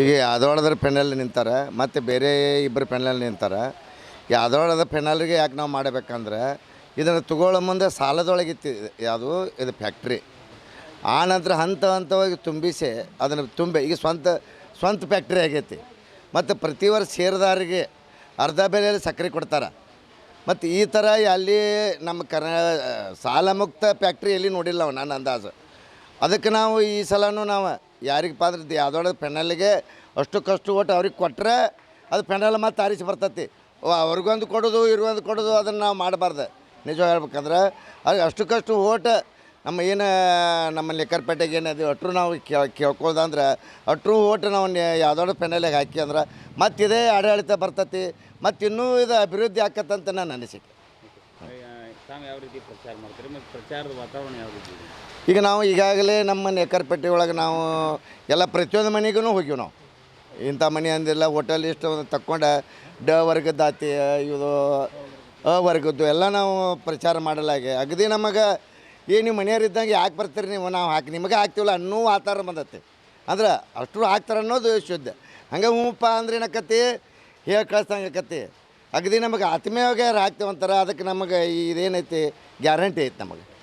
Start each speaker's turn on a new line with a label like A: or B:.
A: ಈಗ ಯಾದವಾಡದ್ರ ಪೆನಲ್ ನಿಂತಾರೆ, ಮತ್ತು ಬೇರೆ ಇಬ್ಬರು ಪೆನಲ್ ನಿಂತಾರೆ. ಯಾದವಾಡದ ಪೆನಲ್ಗೆ ಯಾಕೆ ನಾವು ಮಾಡಬೇಕಂದ್ರೆ, ಇದನ್ನು ತಗೊಳ್ಳೋ ಮುಂದೆ ಸಾಲದೊಳಗಿತ್ತು ಯಾವುದು? ಇದು ಫ್ಯಾಕ್ಟ್ರಿ. ಆ ನಂತರ ಹಂತ ಹಂತವಾಗಿ ತುಂಬಿಸಿ ಅದನ್ನು ತುಂಬಿ, ಈಗ ಸ್ವಂತ ಸ್ವಂತ ಫ್ಯಾಕ್ಟ್ರಿ ಆಗೈತಿ. ಮತ್ತು ಪ್ರತಿ ವರ್ಷ ಷೇರುದಾರರಿಗೆ ಅರ್ಧ ಬೆಲೆಯಲ್ಲಿ ಸಕ್ಕರೆ ಕೊಡ್ತಾರೆ. ಮತ್ತು ಈ ಥರ ಅಲ್ಲಿ ನಮ್ಮ ಕರ್ನಾ, ಸಾಲ ಮುಕ್ತ ಫ್ಯಾಕ್ಟ್ರಿ ಎಲ್ಲಿ ನೋಡಿಲ್ಲ ನನ್ನ ಅಂದಾಜು. ಅದಕ್ಕೆ ನಾವು ಈ ಸಲನೂ ನಾವು ಯಾರಿಗಪ್ಪ ಪಾತ್ರ ಯಾವ್ದೊಳ ಪೆನಲ್ಗೆ ಅಷ್ಟು ಕಷ್ಟು ಒಟ್ಟು ಅವ್ರಿಗೆ ಕೊಟ್ಟರೆ ಅದು ಪೆನಲ್ ಮತ್ತು ಆರಿಸಿ ಬರ್ತೈತಿ. ಅವ್ರಿಗೊಂದು ಕೊಡೋದು ಇವ್ರಿಗೊಂದು ಕೊಡೋದು, ಅದನ್ನು ನಾವು ಮಾಡಬಾರ್ದು. ನಿಜ ಹೇಳ್ಬೇಕಂದ್ರೆ ಅದು ಅಷ್ಟಕ್ಕಷ್ಟು ಓಟ್ ನಮ್ಮ ಏನು ನಮ್ಮ ಲೆಕ್ಕರ್ಪೇಟೆಗೆ ಏನದು ಅಟ್ರು ನಾವು ಕೇಳ್ಕೊಳ್ದಂದ್ರೆ ಅಟ್ರು ಓಟ್ ನಾವು ಯಾವ್ದಾದ್ರು ಪೆನಲ್ಗೆ ಹಾಕಿ ಅಂದ್ರೆ ಮತ್ತಿದೇ ಆಡಳಿತ ಬರ್ತೈತಿ. ಮತ್ತು ಇನ್ನೂ ಇದು ಅಭಿವೃದ್ಧಿ ಆಕತ್ತಂತ ನನ್ನ ಅನಿಸಿಕೆ. ಈಗ ನಾವು ಈಗಾಗಲೇ ನಮ್ಮ ನೇಕರ್ಪೇಟೆ ಒಳಗೆ ನಾವು ಎಲ್ಲ ಪ್ರತಿಯೊಂದು ಮನೆಗೂ ಹೋಗಿವಿ ನಾವು. ಇಂಥ ಮನೆ ಅಂದಿಲ್ಲ, ಹೋಟೆಲ್ ಇಷ್ಟು ತಕ್ಕೊಂಡು ಡ ವರ್ಗದ ಆತಿ ಇದು ಅ ವರ್ಗದ್ದು ಎಲ್ಲ ನಾವು ಪ್ರಚಾರ ಮಾಡಲಾಗೆ ಅಗದಿ ನಮಗೆ ಏ, ನೀವು ಮನೆಯವರಿದ್ದಂಗೆ ಯಾಕೆ ಬರ್ತೀರಿ ನೀವು? ನಾವು ಹಾಕಿ, ನಿಮಗೆ ಹಾಕ್ತೀವಲ್ಲ ಅನ್ನೋ ವಾತಾವರಣ ಬಂದತ್ತೆ ಅಂದ್ರೆ ಅಷ್ಟು ಹಾಕ್ತಾರೆ ಅನ್ನೋದು ಶುದ್ಧ. ಹಂಗೆ ಹೂಪ ಅಂದ್ರೆ ಏನಕ್ಕತ್ತಿ? ಹೇಳಿ ಕಳ್ಸಂಗೆ ಆಕತಿ ಅಗದಿ ನಮಗೆ ಆತ್ಮೀಯವಾಗಿ ಯಾರು ಹಾಕ್ತೇವಂತಾರೆ ಅದಕ್ಕೆ ನಮಗೆ ಇದೇನೈತಿ ಗ್ಯಾರಂಟಿ ಐತೆ ನಮಗೆ.